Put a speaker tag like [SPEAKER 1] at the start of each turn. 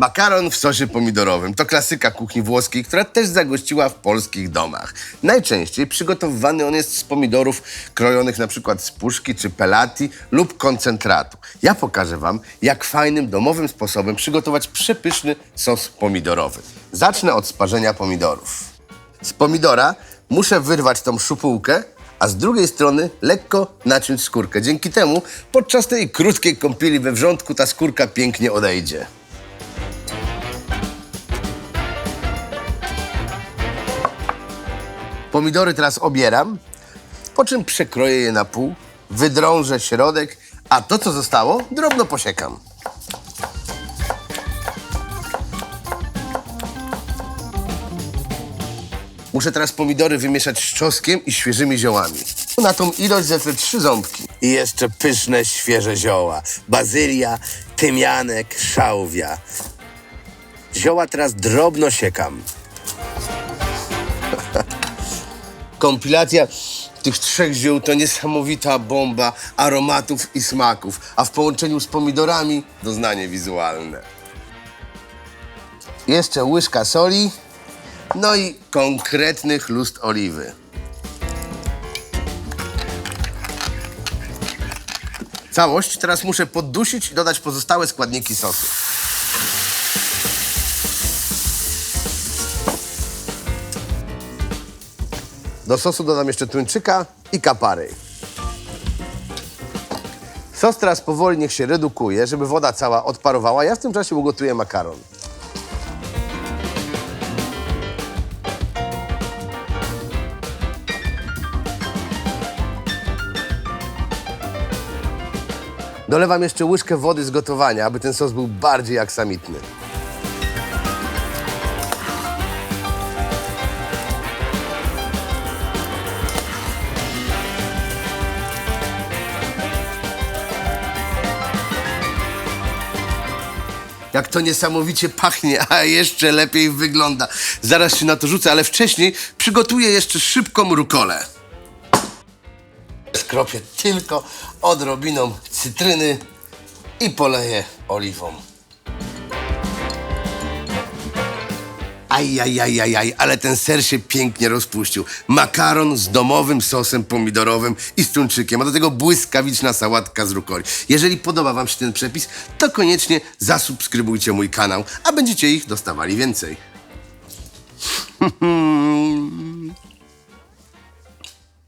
[SPEAKER 1] Makaron w sosie pomidorowym to klasyka kuchni włoskiej, która też zagościła w polskich domach. Najczęściej przygotowywany on jest z pomidorów krojonych przykład z puszki czy pelati lub koncentratu. Ja pokażę Wam, jak fajnym domowym sposobem przygotować przepyszny sos pomidorowy. Zacznę od sparzenia pomidorów. Z pomidora muszę wyrwać tą szupułkę, a z drugiej strony lekko naciąć skórkę. Dzięki temu podczas tej krótkiej kąpieli we wrzątku ta skórka pięknie odejdzie. Pomidory teraz obieram, po czym przekroję je na pół, wydrążę środek, a to co zostało drobno posiekam. Muszę teraz pomidory wymieszać z czosnkiem i świeżymi ziołami. Na tą ilość zecę trzy ząbki. I jeszcze pyszne, świeże zioła. Bazylia, tymianek, szałwia. Zioła teraz drobno siekam. Kompilacja tych trzech ziół to niesamowita bomba aromatów i smaków, a w połączeniu z pomidorami doznanie wizualne. Jeszcze łyżka soli, no i konkretny chlust oliwy. Całość teraz muszę poddusić i dodać pozostałe składniki sosu. Do sosu dodam jeszcze tuńczyka i kapary. Sos teraz powoli niech się redukuje, żeby woda cała odparowała. Ja w tym czasie ugotuję makaron. Dolewam jeszcze łyżkę wody z gotowania, aby ten sos był bardziej aksamitny. Jak to niesamowicie pachnie, a jeszcze lepiej wygląda. Zaraz się na to rzucę, ale wcześniej przygotuję jeszcze szybką rukolę. Skropię tylko odrobiną cytryny i poleję oliwą. Ajajajajaj, ale ten ser się pięknie rozpuścił. Makaron z domowym sosem pomidorowym i z tuńczykiem, a do tego błyskawiczna sałatka z rukoli. Jeżeli podoba Wam się ten przepis, to koniecznie zasubskrybujcie mój kanał, a będziecie ich dostawali więcej.